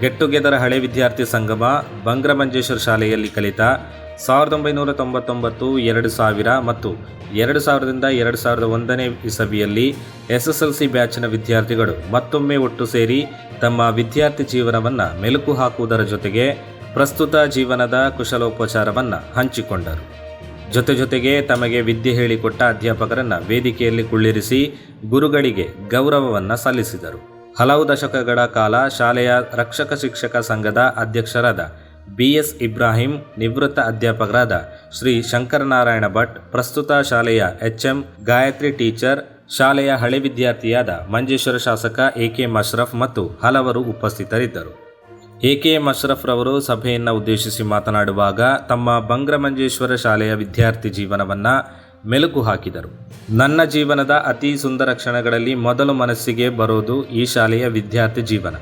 Get together ಹಳೆ ವಿದ್ಯಾರ್ಥಿ ಸಂಗಮ, ಬಂಗ್ರಮಂಜೇಶ್ವರ ಶಾಲೆಯಲ್ಲಿ ಕಲಿತ ಸಾವಿರದ ಒಂಬೈನೂರ ತೊಂಬತ್ತೊಂಬತ್ತು, ಎರಡು ಸಾವಿರ ಮತ್ತು ಎರಡು ಸಾವಿರದಿಂದ ಎರಡು ಸಾವಿರದ ಒಂದನೇ ಇಸವಿಯಲ್ಲಿ ಎಸ್ ಎಸ್ ಎಲ್ ಸಿ ಬ್ಯಾಚಿನ ವಿದ್ಯಾರ್ಥಿಗಳು ಮತ್ತೊಮ್ಮೆ ಒಟ್ಟು ಸೇರಿ ತಮ್ಮ ವಿದ್ಯಾರ್ಥಿ ಜೀವನವನ್ನು ಮೆಲುಕು ಹಾಕುವುದರ ಜೊತೆಗೆ ಪ್ರಸ್ತುತ ಜೀವನದ ಕುಶಲೋಪಚಾರವನ್ನು ಹಂಚಿಕೊಂಡರು. ಜೊತೆ ಜೊತೆಗೆ ತಮಗೆ ವಿದ್ಯೆ ಹೇಳಿಕೊಟ್ಟ ಅಧ್ಯಾಪಕರನ್ನು ವೇದಿಕೆಯಲ್ಲಿ ಕುಳ್ಳಿರಿಸಿ ಗುರುಗಳಿಗೆ ಗೌರವವನ್ನು ಸಲ್ಲಿಸಿದರು. ಹಲವು ದಶಕಗಳ ಕಾಲ ಶಾಲೆಯ ರಕ್ಷಕ ಶಿಕ್ಷಕ ಸಂಘದ ಅಧ್ಯಕ್ಷರಾದ ಬಿ ಎಸ್ ಇಬ್ರಾಹಿಂ, ನಿವೃತ್ತ ಅಧ್ಯಾಪಕರಾದ ಶ್ರೀ ಶಂಕರನಾರಾಯಣ ಭಟ್, ಪ್ರಸ್ತುತ ಶಾಲೆಯ ಎಚ್ ಎಂ ಗಾಯತ್ರಿ ಟೀಚರ್, ಶಾಲೆಯ ಹಳೆ ವಿದ್ಯಾರ್ಥಿಯಾದ ಮಂಜೇಶ್ವರ ಶಾಸಕ ಎ ಕೆ ಮಶ್ರಫ್ ಮತ್ತು ಹಲವರು ಉಪಸ್ಥಿತರಿದ್ದರು. ಎ ಕೆ ಎಂ ಅಶ್ರಫ್ ರವರು ಸಭೆಯನ್ನು ಉದ್ದೇಶಿಸಿ ಮಾತನಾಡುವಾಗ ತಮ್ಮ ಬಂಗ್ರಮಂಜೇಶ್ವರ ಶಾಲೆಯ ವಿದ್ಯಾರ್ಥಿ ಜೀವನವನ್ನು ಮೆಲುಕು ಹಾಕಿದರು ನನ್ನ ಜೀವನದ ಅತಿ ಸುಂದರ ಕ್ಷಣಗಳಲ್ಲಿ ಮೊದಲು ಮನಸ್ಸಿಗೆ ಬರೋದು ಈ ಶಾಲೆಯ ವಿದ್ಯಾರ್ಥಿ ಜೀವನ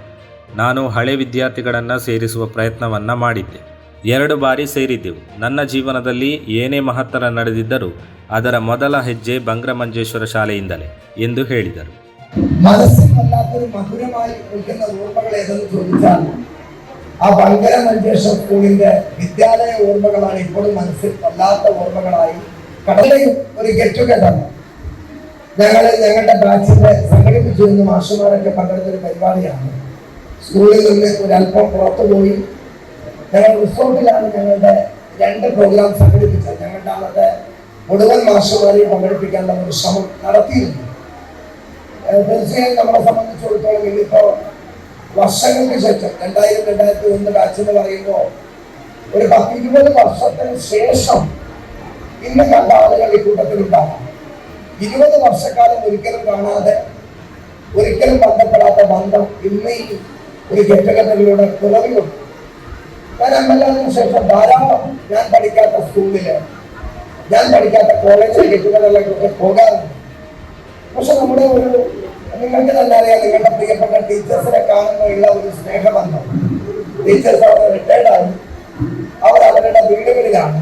ನಾನು ಹಳೆ ವಿದ್ಯಾರ್ಥಿಗಳನ್ನು ಸೇರಿಸುವ ಪ್ರಯತ್ನವನ್ನು ಮಾಡಿದ್ದೆ ಎರಡು ಬಾರಿ ಸೇರಿದ್ದೆವು ನನ್ನ ಜೀವನದಲ್ಲಿ ಏನೇ ಮಹತ್ತರ ನಡೆದಿದ್ದರೂ ಅದರ ಮೊದಲ ಹೆಜ್ಜೆ ಬಂಗ್ರಮಂಜೇಶ್ವರ ಶಾಲೆಯಿಂದಲೇ ಎಂದು ಹೇಳಿದರು മനസ്സിൽ വല്ലാത്തൊരു മധുരമായി നിൽക്കുന്ന ഓർമ്മകൾ ഏതെന്ന് ചോദിച്ചാൽ ആ ഭയങ്കര മഞ്ചേശ്വർ സ്കൂളിന്റെ വിദ്യാലയ ഓർമ്മകളാണ് ഇപ്പോഴും മനസ്സിൽ വല്ലാത്ത ഓർമ്മകളായി കടലയും ഒരു ഗെറ്റ് ടുഗദർ ഞങ്ങൾ ഞങ്ങളുടെ ബാച്ചിന്റെ സംഘടിപ്പിച്ചിരുന്ന മാഷുമാരൊക്കെ പങ്കെടുത്തൊരു പരിപാടിയാണ്. സ്കൂളിൽ നിന്ന് ഒരല്പം പുറത്തു പോയി. ഞങ്ങൾ റിസോർട്ടിലാണ് ഞങ്ങളുടെ രണ്ട് പ്രോഗ്രാം സംഘടിപ്പിച്ചത്. ഞങ്ങളുടെ അന്നത്തെ മുഴുവൻ മാഷുമാരെയും പങ്കെടുപ്പിക്കാനുള്ള ഒരു ശ്രമം നടത്തിയിരുന്നു. തീർച്ചയായും നമ്മളെ സംബന്ധിച്ചിടത്തോളം ഇന്നിപ്പോ വർഷങ്ങൾക്ക് ശേഷം രണ്ടായിരം രണ്ടായിരത്തി ഒന്ന് ബാച്ച് എന്ന് പറയുമ്പോൾ ഒരു പത്തിരുപത് വർഷത്തിന് ശേഷം ഇന്ന് കണ്ട ആളുകൾ ഈ കൂട്ടത്തിലുണ്ടാകും. ഇരുപത് വർഷക്കാലം ഒരിക്കലും കാണാതെ ഒരിക്കലും ബന്ധപ്പെടാത്ത ബന്ധം ഇന്ന് ഈ ഒരു കെട്ടുകഥകളിലൂടെ കുറവിലുണ്ട് ഞാൻ എം എൽ എതിനു ശേഷം ധാരാളം ഞാൻ പഠിക്കാത്ത സ്കൂളിൽ ഞാൻ പഠിക്കാത്ത കോളേജിലെ കെട്ടുകഥകളിലേക്കൊക്കെ പോകാറുണ്ട്. പക്ഷെ നമ്മുടെ ഒരു നിങ്ങൾക്ക് തന്നെ അറിയാം നിങ്ങളുടെ പ്രിയപ്പെട്ട ടീച്ചേഴ്സിനെ കാണുമ്പോഴുള്ള ഒരു സ്നേഹബന്ധം. ടീച്ചേഴ്സ് അവർ റിട്ടയർഡ് ആയി. അവർ അവരുടെ വീടുകളിലാണ്.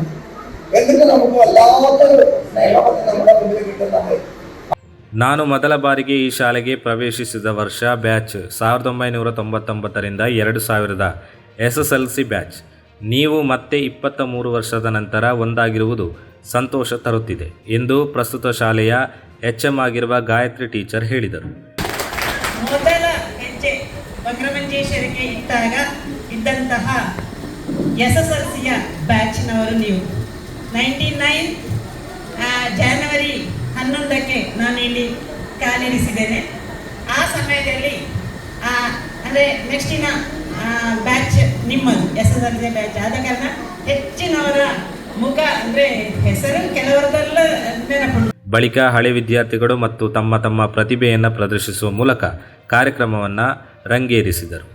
എന്നിട്ട് നമുക്ക് വല്ലാത്തൊരു സ്നേഹബന്ധം നമ്മുടെ മുമ്പിൽ കിട്ടുന്നത് ನಾನು ಮೊದಲ ಬಾರಿಗೆ ಈ ಶಾಲೆಗೆ ಪ್ರವೇಶಿಸಿದ ವರ್ಷ ಬ್ಯಾಚ್ ಸಾವಿರದ ಒಂಬೈನೂರ ತೊಂಬತ್ತೊಂಬತ್ತರಿಂದ ಎರಡು ಸಾವಿರದ S S L C batch ನೀವು ಮತ್ತೆ ಇಪ್ಪತ್ತ ಮೂರು ವರ್ಷದ ನಂತರ ಒಂದಾಗಿರುವುದು ಸಂತೋಷ ತರುತ್ತಿದೆ ಎಂದು ಪ್ರಸ್ತುತ ಶಾಲೆಯ ಎಚ್ ಎಂ ಆಗಿರುವ ಗಾಯತ್ರಿ ಟೀಚರ್ ಹೇಳಿದರು ಮೊದಲ ಹೆಜ್ಜೆ ಬಂಗ್ರಮಂಜೇಶ್ವರಿಗೆ ಇಟ್ಟಾಗ ಇದ್ದಂತಹ ಎಸ್ ಎಸ್ ಎಲ್ ಸಿಯ ಬ್ಯಾಚಿನವರು ನೀವು ನೈಂಟಿ ನೈನ್ ಜಾನ್ವರಿ ಹನ್ನೊಂದಕ್ಕೆ ನಾನು ಇಲ್ಲಿ ಕಾಲಿರಿಸಿದ್ದೇನೆ. ಆ ಸಮಯದಲ್ಲಿ ಅಂದರೆ ನೆಕ್ಸ್ಟಿನ ಬ್ಯಾಚ್ ನಿಮ್ಮದು S S L C batch ಆದ ಕಾರಣ ಹೆಚ್ಚಿನವರ ಮುಖ, ಅಂದರೆ ಹೆಸರು ಕೆಲವರದೆಲ್ಲ ಬಳಿಕ ಹಳೆ ವಿದ್ಯಾರ್ಥಿಗಳು ಮತ್ತು ತಮ್ಮ ತಮ್ಮ ಪ್ರತಿಭೆಯನ್ನು ಪ್ರದರ್ಶಿಸುವ ಮೂಲಕ ಕಾರ್ಯಕ್ರಮವನ್ನು ರಂಗೇರಿಸಿದರು.